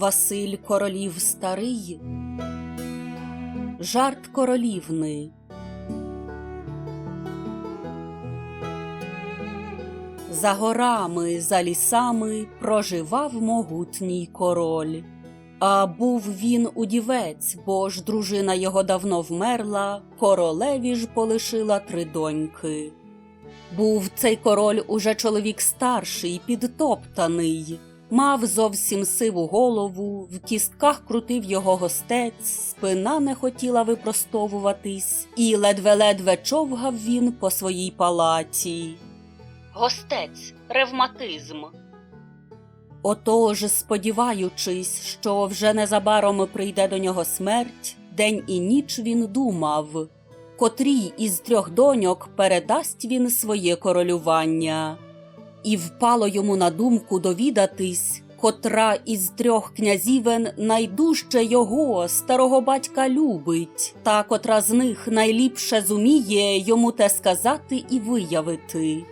Василь королів старий, жарт королівни. За горами, за лісами проживав могутній король. А був він удівець, бо ж дружина його давно вмерла, королеві ж полишила три доньки. Був цей король уже чоловік старший, підтоптаний, мав зовсім сиву голову, в кістках крутив його гостець, спина не хотіла випростовуватись, і ледве-ледве човгав він по своїй палаті. Гостець, ревматизм. Отож, сподіваючись, що вже незабаром прийде до нього смерть, день і ніч він думав, котрій із трьох доньок передасть він своє королювання. І впало йому на думку довідатись, котра із трьох князівен найдужче його, старого батька, любить, та котра з них найліпше зуміє йому те сказати і виявити.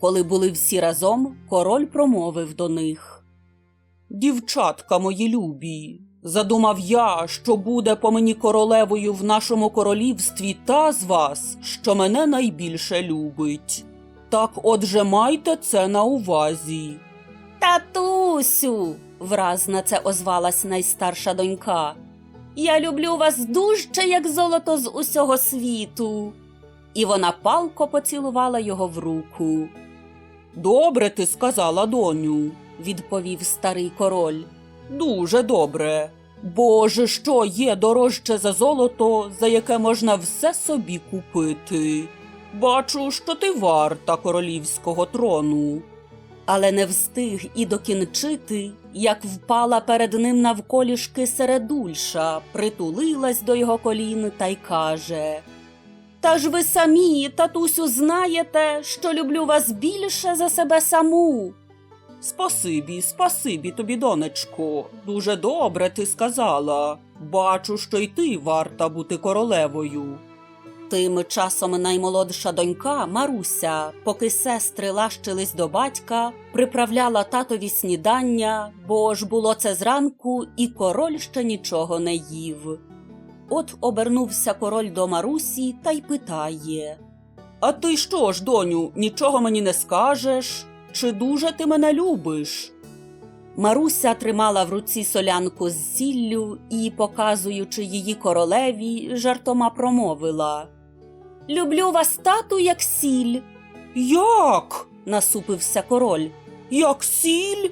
Коли були всі разом, король промовив до них. Дівчатка мої любі, задумав я, що буде по мені королевою в нашому королівстві та з вас, що мене найбільше любить. Так отже майте це на увазі. Татусю, враз на це озвалась найстарша донька. Я люблю вас дужче, як золото з усього світу. І вона палко поцілувала його в руку. Добре ти сказала, доню, відповів старий король. Дуже добре. Боже, що є дорожче за золото, за яке можна все собі купити. Бачу, що ти варта королівського трону. Але не встиг і докінчити, як впала перед ним навколішки середульша, притулилась до його колін та й каже. Та ж ви самі, татусю, знаєте, що люблю вас більше за себе саму. Спасибі, спасибі тобі, донечко. Дуже добре ти сказала. Бачу, що й ти варта бути королевою. Тим часом наймолодша донька Маруся, поки сестри лащились до батька, приправляла татові снідання, бо ж було це зранку, і король ще нічого не їв. От обернувся король до Марусі та й питає А ти що ж, доню, нічого мені не скажеш? Чи дуже ти мене любиш? Маруся тримала в руці солянку з сіллю і, показуючи її королеві, жартома промовила Люблю вас, тату, як сіль. Як? насупився король. Як сіль?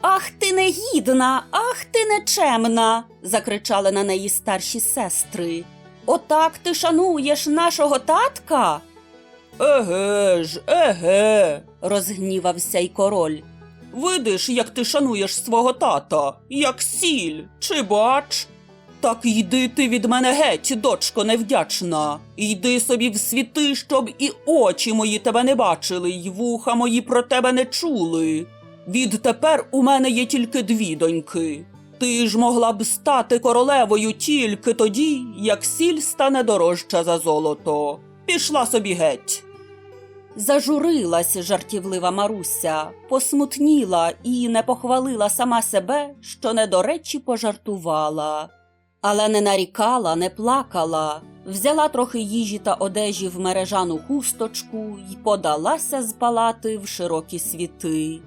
Ах ти негідна, ах ти нечемна. закричали на неї старші сестри. Отак ти шануєш нашого татка? Еге ж, еге, розгнівався й король. Видиш, як ти шануєш свого тата, як сіль, чи бач? Так йди ти від мене геть, дочко невдячна. Йди собі в світи, щоб і очі мої тебе не бачили, й вуха мої про тебе не чули. Відтепер у мене є тільки дві доньки. Ти ж могла б стати королевою тільки тоді, як сіль стане дорожча за золото. Пішла собі геть. Зажурилась жартівлива Маруся, посмутніла і не похвалила сама себе, що не до речі пожартувала. Але не нарікала, не плакала, взяла трохи їжі та одежі в мережану хусточку й подалася з палати в широкі світи.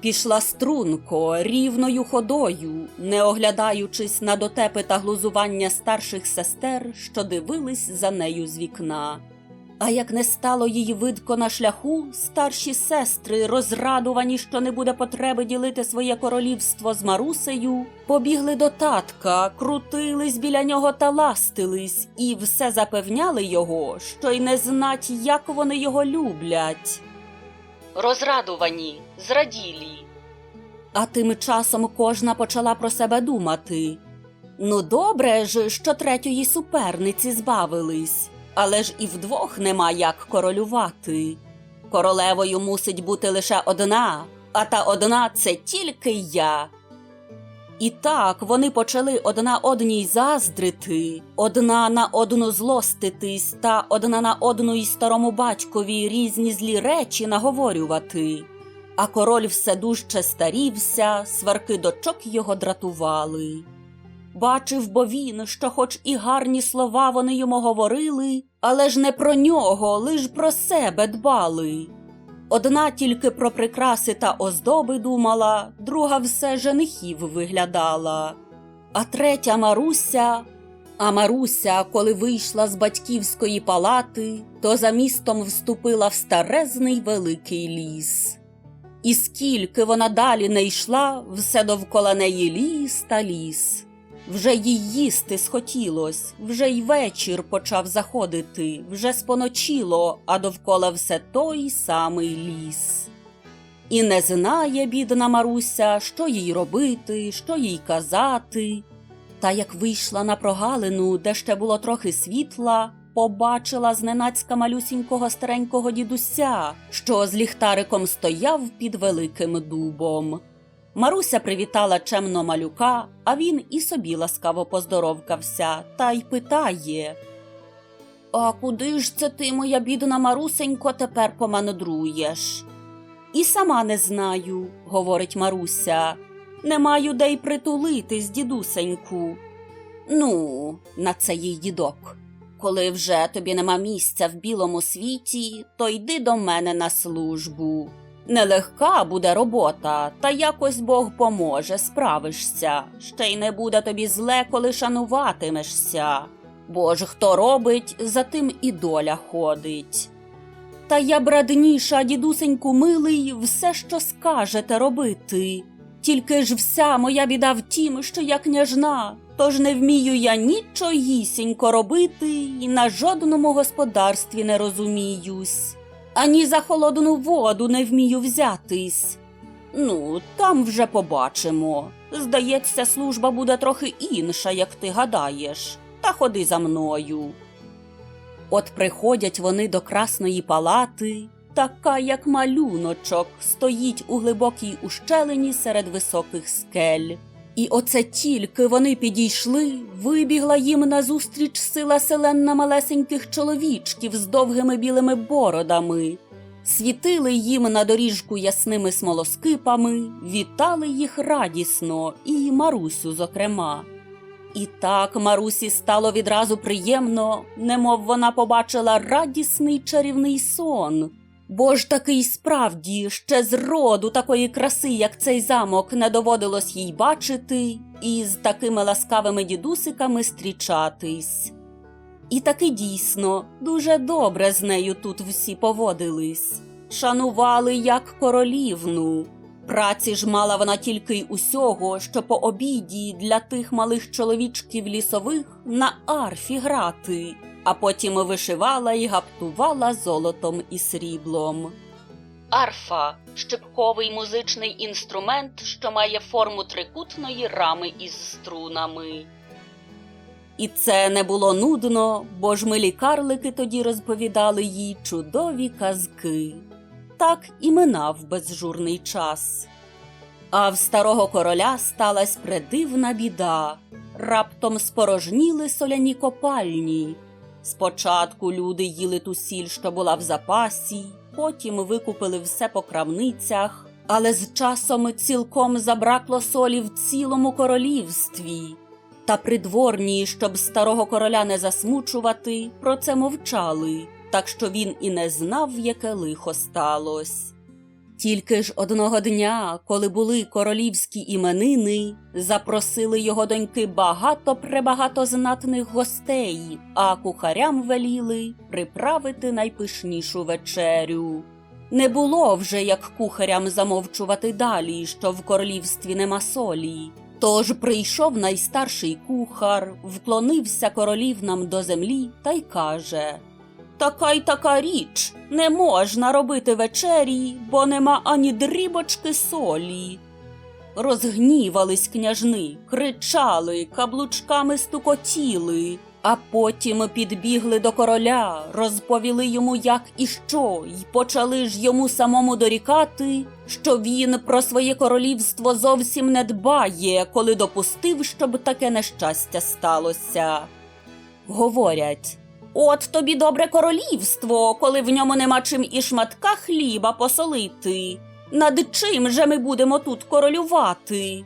Пішла струнко, рівною ходою, не оглядаючись на дотепи та глузування старших сестер, що дивились за нею з вікна. А як не стало її видко на шляху, старші сестри, розрадувані, що не буде потреби ділити своє королівство з Марусею, побігли до татка, крутились біля нього та ластились, і все запевняли його, що й не знать, як вони його люблять. Розрадувані, зраділі. А тим часом кожна почала про себе думати. Ну, добре ж, що третьої суперниці збавились, але ж і вдвох нема як королювати. Королевою мусить бути лише одна, а та одна це тільки я. І так вони почали одна одній заздрити, одна на одну злоститись та одна на одну й старому батькові різні злі речі наговорювати. А король все дужче старівся, сварки дочок його дратували. Бачив бо він, що хоч і гарні слова вони йому говорили, але ж не про нього, лиш про себе дбали. Одна тільки про прикраси та оздоби думала, друга все женихів виглядала. А третя Маруся. А Маруся, коли вийшла з батьківської палати, то за містом вступила в старезний великий ліс. І скільки вона далі не йшла, все довкола неї ліс та ліс. Вже їй їсти схотілось, вже й вечір почав заходити, вже споночило, а довкола все той самий ліс. І не знає, бідна Маруся, що їй робити, що їй казати. Та як вийшла на прогалину, де ще було трохи світла, побачила зненацька малюсінького старенького дідуся, що з ліхтариком стояв під великим дубом. Маруся привітала чемно малюка, а він і собі ласкаво поздоровкався та й питає. А куди ж це ти, моя бідна Марусенько, тепер помандруєш? І сама не знаю, говорить Маруся. Не маю де й притулитись, дідусеньку. Ну, на це їй дідок. Коли вже тобі нема місця в білому світі, то йди до мене на службу. Нелегка буде робота, та якось Бог поможе, справишся. Ще й не буде тобі зле, коли шануватимешся. Бо ж хто робить, за тим і доля ходить. Та я брадніша, дідусеньку милий, все, що скажете робити. Тільки ж вся моя біда в тім, що я княжна, тож не вмію я нічогісінько робити і на жодному господарстві не розуміюсь, ані за холодну воду не вмію взятись. Ну, там вже побачимо. Здається, служба буде трохи інша, як ти гадаєш, та ходи за мною. От приходять вони до красної палати, така, як малюночок, стоїть у глибокій ущелині серед високих скель. І оце тільки вони підійшли, вибігла їм назустріч сила селенна малесеньких чоловічків з довгими білими бородами. Світили їм на доріжку ясними смолоскипами, вітали їх радісно, і Марусю, зокрема. І так Марусі стало відразу приємно, немов вона побачила радісний чарівний сон. Бо ж такий справді ще з роду такої краси, як цей замок, не доводилось їй бачити, і з такими ласкавими дідусиками зустрічатись. І таки дійсно дуже добре з нею тут всі поводились, шанували як королівну. Праці ж мала вона тільки й усього, що по обіді для тих малих чоловічків лісових на арфі грати, а потім вишивала і гаптувала золотом і сріблом. Арфа щипковий музичний інструмент, що має форму трикутної рами із струнами. І це не було нудно, бо ж милі карлики тоді розповідали їй чудові казки. Так і минав безжурний час. А в старого короля сталась предивна біда. Раптом спорожніли соляні копальні. Спочатку люди їли ту сіль, що була в запасі, потім викупили все по крамницях, але з часом цілком забракло солі в цілому королівстві. Та придворні, щоб старого короля не засмучувати, про це мовчали, так що він і не знав, яке лихо сталось. Тільки ж одного дня, коли були королівські іменини, запросили його доньки багато пребагато знатних гостей, а кухарям веліли приправити найпишнішу вечерю. Не було вже як кухарям замовчувати далі, що в королівстві нема солі. Тож прийшов найстарший кухар, вклонився королівнам до землі та й каже Така й така річ не можна робити вечері, бо нема ані дрібочки солі. Розгнівались княжни, кричали, каблучками стукотіли, а потім підбігли до короля, розповіли йому, як і що, й почали ж йому самому дорікати, що він про своє королівство зовсім не дбає, коли допустив, щоб таке нещастя сталося. Говорять. От тобі добре королівство, коли в ньому нема чим і шматка хліба посолити. Над чим же ми будемо тут королювати?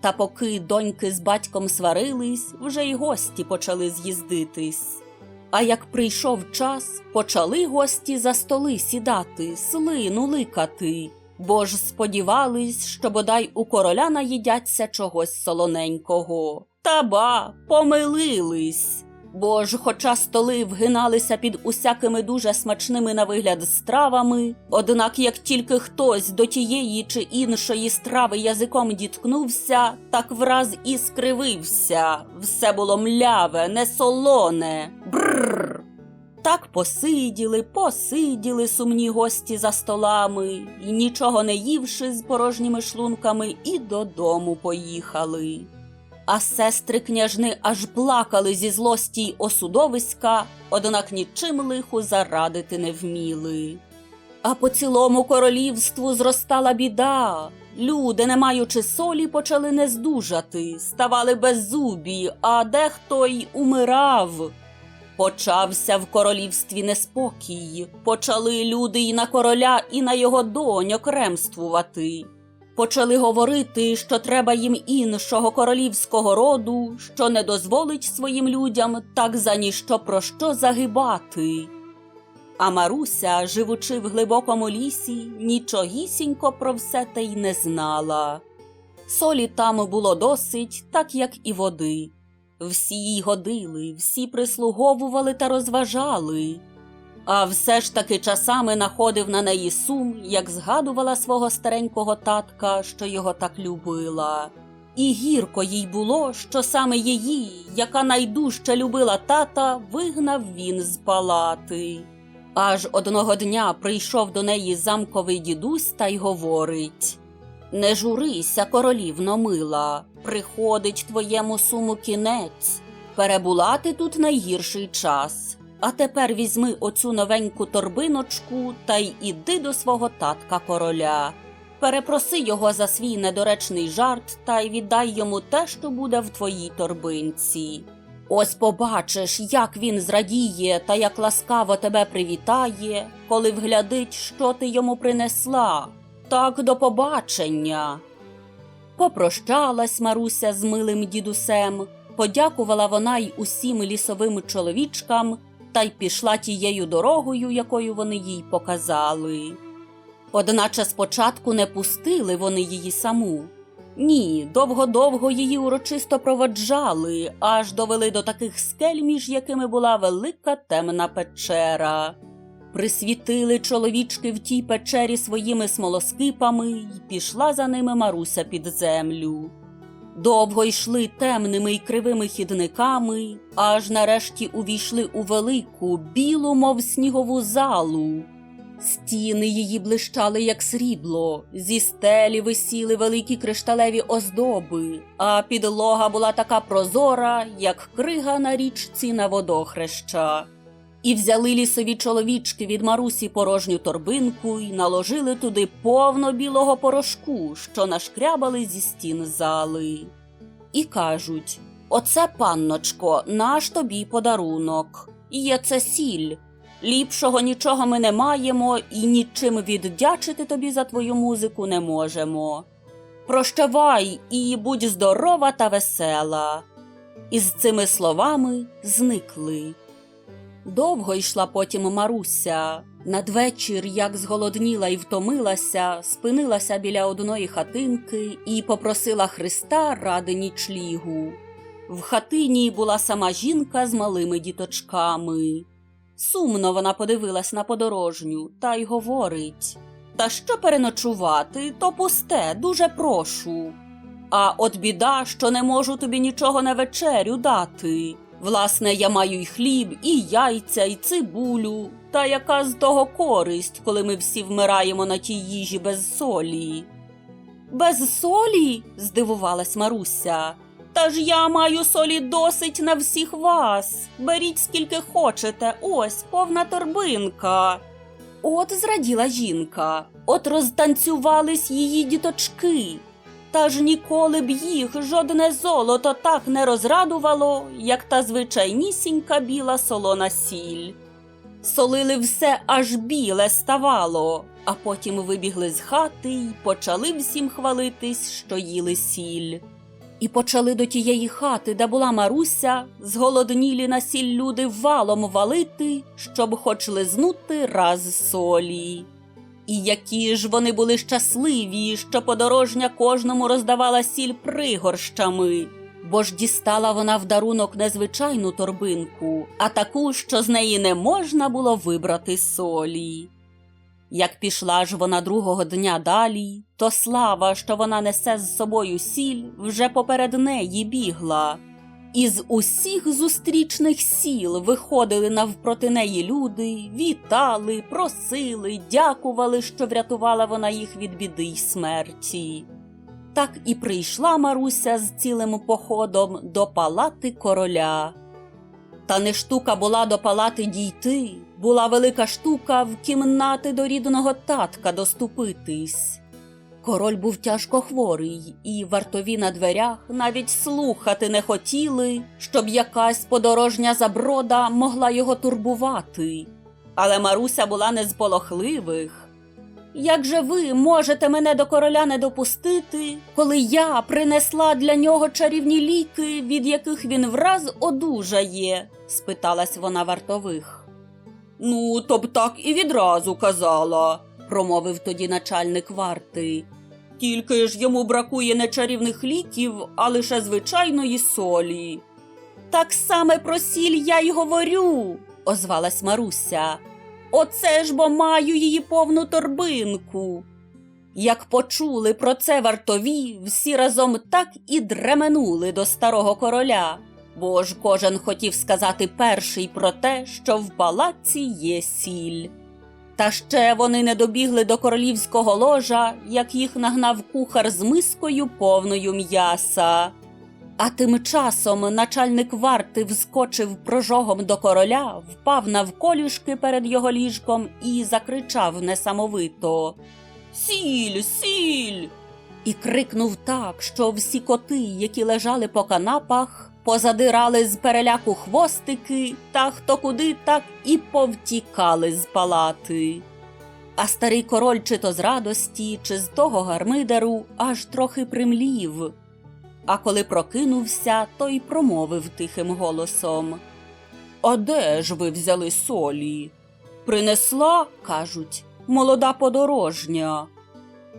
Та поки доньки з батьком сварились, вже й гості почали з'їздитись. А як прийшов час, почали гості за столи сідати, слину ликати, бо ж сподівались, що бодай у короля наїдяться чогось солоненького. Та ба, помилились. Бо ж, хоча столи вгиналися під усякими дуже смачними на вигляд стравами, однак як тільки хтось до тієї чи іншої страви язиком діткнувся, так враз і скривився. Все було мляве, не солоне. Бррр. Так посиділи, посиділи сумні гості за столами, і нічого не ївши з порожніми шлунками, і додому поїхали. А сестри княжни аж плакали зі злості й осудовиська, однак нічим лиху зарадити не вміли. А по цілому королівству зростала біда. Люди, не маючи солі, почали нездужати, ставали беззубі, а дехто й умирав. Почався в королівстві неспокій, почали люди й на короля, і на його доньок ремствувати. Почали говорити, що треба їм іншого королівського роду, що не дозволить своїм людям так за ніщо про що загибати. А Маруся, живучи в глибокому лісі, нічогісінько про все те й не знала. Солі там було досить, так як і води. Всі їй годили, всі прислуговували та розважали. А все ж таки часами находив на неї сум, як згадувала свого старенького татка, що його так любила. І гірко їй було, що саме її, яка найдужче любила тата, вигнав він з палати. Аж одного дня прийшов до неї замковий дідусь та й говорить Не журися, королівно мила, приходить твоєму суму кінець. Перебула ти тут найгірший час. А тепер візьми оцю новеньку торбиночку та й іди до свого татка короля. Перепроси його за свій недоречний жарт та й віддай йому те, що буде в твоїй торбинці. Ось побачиш, як він зрадіє та як ласкаво тебе привітає, коли вглядить, що ти йому принесла. Так до побачення. Попрощалась Маруся з милим дідусем, подякувала вона й усім лісовим чоловічкам та й пішла тією дорогою, якою вони їй показали. Одначе спочатку не пустили вони її саму. Ні, довго-довго її урочисто проводжали, аж довели до таких скель, між якими була велика темна печера. Присвітили чоловічки в тій печері своїми смолоскипами й пішла за ними Маруся під землю. Довго йшли темними й кривими хідниками, аж нарешті увійшли у велику, білу, мов снігову залу. Стіни її блищали, як срібло, зі стелі висіли великі кришталеві оздоби, а підлога була така прозора, як крига на річці на водохреща. І взяли лісові чоловічки від Марусі порожню торбинку й наложили туди повно білого порошку, що нашкрябали зі стін зали. І кажуть Оце, панночко, наш тобі подарунок. Є це сіль. Ліпшого нічого ми не маємо і нічим віддячити тобі за твою музику не можемо. Прощавай і будь здорова та весела. І з цими словами зникли. Довго йшла потім Маруся. Надвечір, як зголодніла і втомилася, спинилася біля одної хатинки і попросила Христа ради нічлігу. В хатині була сама жінка з малими діточками. Сумно вона подивилась на подорожню та й говорить Та що переночувати, то пусте, дуже прошу. А от біда, що не можу тобі нічого на вечерю дати. Власне, я маю й хліб, і яйця, і цибулю. Та яка з того користь, коли ми всі вмираємо на тій їжі без солі? Без солі? здивувалась Маруся. Та ж я маю солі досить на всіх вас. Беріть скільки хочете, ось повна торбинка. От зраділа жінка, от розтанцювались її діточки. Та ж ніколи б їх жодне золото так не розрадувало, як та звичайнісінька біла солона сіль. Солили все аж біле ставало, а потім вибігли з хати й почали всім хвалитись, що їли сіль. І почали до тієї хати, де була Маруся, зголоднілі на сіль люди валом валити, щоб хоч лизнути раз солі. І які ж вони були щасливі, що подорожня кожному роздавала сіль пригорщами, бо ж дістала вона в дарунок незвичайну торбинку, а таку, що з неї не можна було вибрати солі. Як пішла ж вона другого дня далі, то слава, що вона несе з собою сіль, вже поперед неї бігла. Із усіх зустрічних сіл виходили навпроти неї люди, вітали, просили, дякували, що врятувала вона їх від біди й смерті. Так і прийшла Маруся з цілим походом до палати короля. Та не штука була до палати дійти, була велика штука в кімнати до рідного татка доступитись. Король був тяжко хворий, і вартові на дверях навіть слухати не хотіли, щоб якась подорожня заброда могла його турбувати. Але Маруся була не з полохливих. Як же ви можете мене до короля не допустити, коли я принесла для нього чарівні ліки, від яких він враз одужає? спиталась вона вартових. Ну, то б так і відразу казала, промовив тоді начальник варти. Тільки ж йому бракує не чарівних ліків, а лише звичайної солі. Так саме про сіль я й говорю, озвалась Маруся. Оце ж бо маю її повну торбинку. Як почули про це вартові, всі разом так і дременули до старого короля, бо ж кожен хотів сказати перший про те, що в палаці є сіль. Та ще вони не добігли до королівського ложа, як їх нагнав кухар з мискою повною м'яса. А тим часом начальник варти вскочив прожогом до короля, впав навколішки перед його ліжком і закричав несамовито Сіль, сіль. І крикнув так, що всі коти, які лежали по канапах, позадирали з переляку хвостики, та хто куди, так і повтікали з палати. А старий король чи то з радості, чи з того гармидеру аж трохи примлів. А коли прокинувся, то й промовив тихим голосом. А де ж ви взяли солі? Принесла, кажуть, молода подорожня.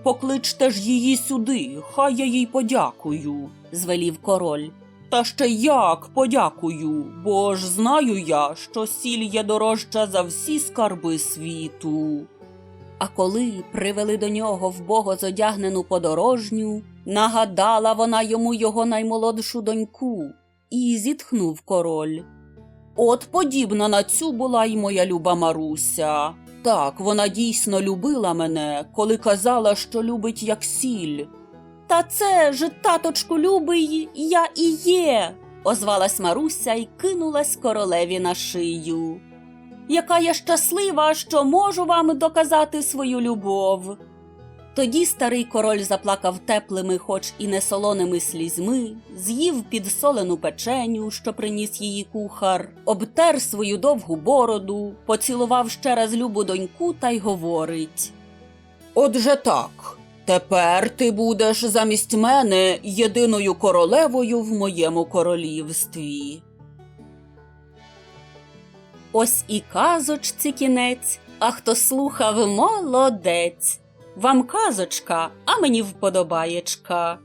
Покличте ж її сюди, хай я їй подякую, звелів король. Та ще як подякую, бо ж знаю я, що сіль є дорожча за всі скарби світу. А коли привели до нього вбого зодягнену подорожню, нагадала вона йому його наймолодшу доньку, і зітхнув король. От подібна на цю була й моя люба Маруся. Так, вона дійсно любила мене, коли казала, що любить як сіль. Та це ж, таточку любий, я і є, озвалась Маруся і кинулась королеві на шию. Яка я щаслива, що можу вам доказати свою любов. Тоді старий король заплакав теплими, хоч і не солоними слізьми, з'їв підсолену печеню, що приніс її кухар, обтер свою довгу бороду, поцілував ще раз любу доньку та й говорить. Отже так, тепер ти будеш замість мене єдиною королевою в моєму королівстві. Ось і казочці кінець, а хто слухав, молодець. Вам казочка, а мені вподобаєчка.